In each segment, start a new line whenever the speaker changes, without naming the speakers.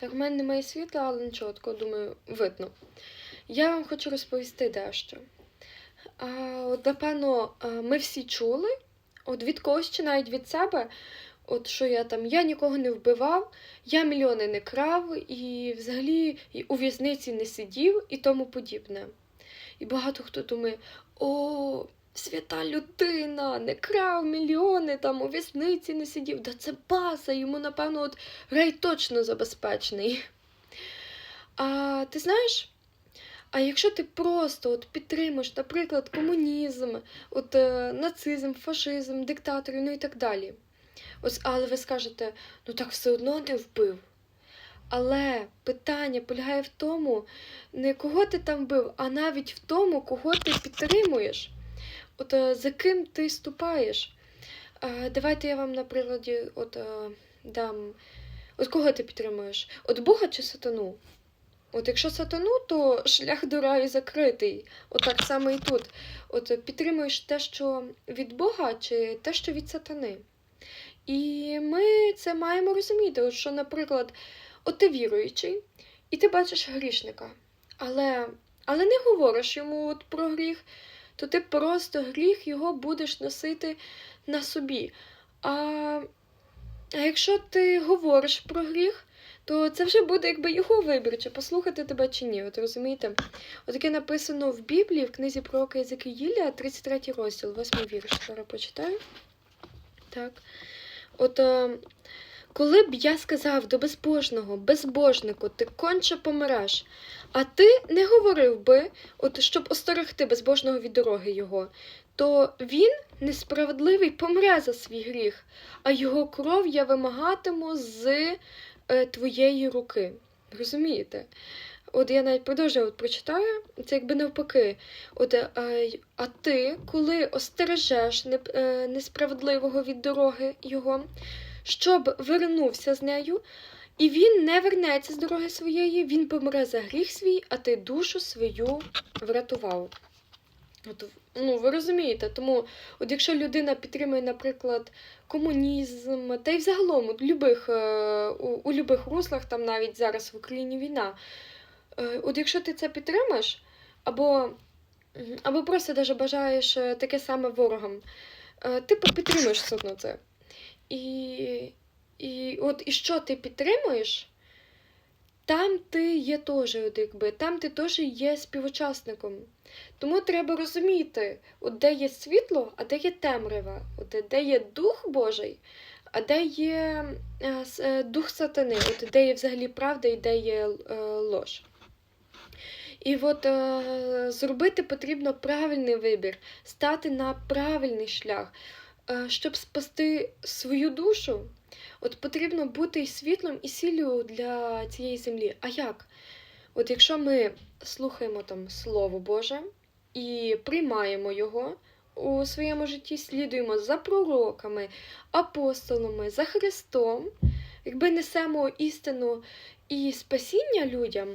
Так, в мене немає світла, але нічого, такого, думаю, видно. Я вам хочу розповісти дещо. А, от, напевно, ми всі чули, от від когось чи навіть від себе, от що я там, я нікого не вбивав, я мільйони не крав, і взагалі у в'язниці не сидів і тому подібне. І багато хто думає, о, свята людина, не крав мільйони, там у в'язниці не сидів. Да це база, йому, напевно, от рай точно забезпечений. А ти знаєш? А якщо ти просто от підтримуєш, наприклад, комунізм, от, е, нацизм, фашизм, диктаторів, ну і так далі. Ось, але ви скажете, ну так все одно не вбив. Але питання полягає в тому, не кого ти там вбив, а навіть в тому, кого ти підтримуєш. От е, за ким ти ступаєш. Е, давайте я вам на прикладі от, е, дам. От кого ти підтримуєш? От Бога чи сатану? От якщо сатану, то шлях до раю закритий. От так само і тут. От підтримуєш те, що від Бога, чи те, що від сатани. І ми це маємо розуміти, от що, наприклад, от ти віруючий, і ти бачиш грішника, але, але не говориш йому от про гріх, то ти просто гріх його будеш носити на собі. А, а якщо ти говориш про гріх, то це вже буде якби його вибір, чи послухати тебе чи ні. От розумієте? Отаке написано в Біблії, в книзі пророка Єзекиїля, 33 розділ, 8 вірш. Зараз почитаю. Так. От е, коли б я сказав до безбожного, безбожнику, ти конче помиреш, а ти не говорив би, от щоб остерегти безбожного від дороги його, то він несправедливий помре за свій гріх, а його кров я вимагатиму з е, твоєї руки. Розумієте? От я навіть продовжую от прочитаю, це якби навпаки. От, е, а ти, коли остережеш е, несправедливого від дороги його, щоб вернувся з нею, і він не вернеться з дороги своєї, він помре за гріх свій, а ти душу свою врятував. От, ну, ви розумієте, тому, от якщо людина підтримує, наприклад, комунізм, та й взагалом от любих, е, у, у любих руслах, там навіть зараз в Україні війна, е, от якщо ти це підтримаєш, або, або просто даже бажаєш е, таке саме ворогам, ти підтримуєш все одно це. І, і от і що ти підтримуєш, там ти є теж, от якби, там ти теж є співучасником. Тому треба розуміти, от де є світло, а де є темрява, от де є дух Божий, а де є е, е, дух сатани, от де є взагалі правда і де є е, лож. І от е, зробити потрібно правильний вибір, стати на правильний шлях, щоб спасти свою душу. От потрібно бути і світлом, і сіллю для цієї землі. А як? От якщо ми слухаємо там Слово Боже і приймаємо його у своєму житті, слідуємо за пророками, апостолами, за Христом, якби несемо істину і спасіння людям,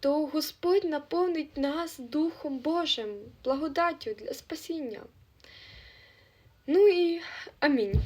то Господь наповнить нас Духом Божим, благодаттю для спасіння. Ну і амінь.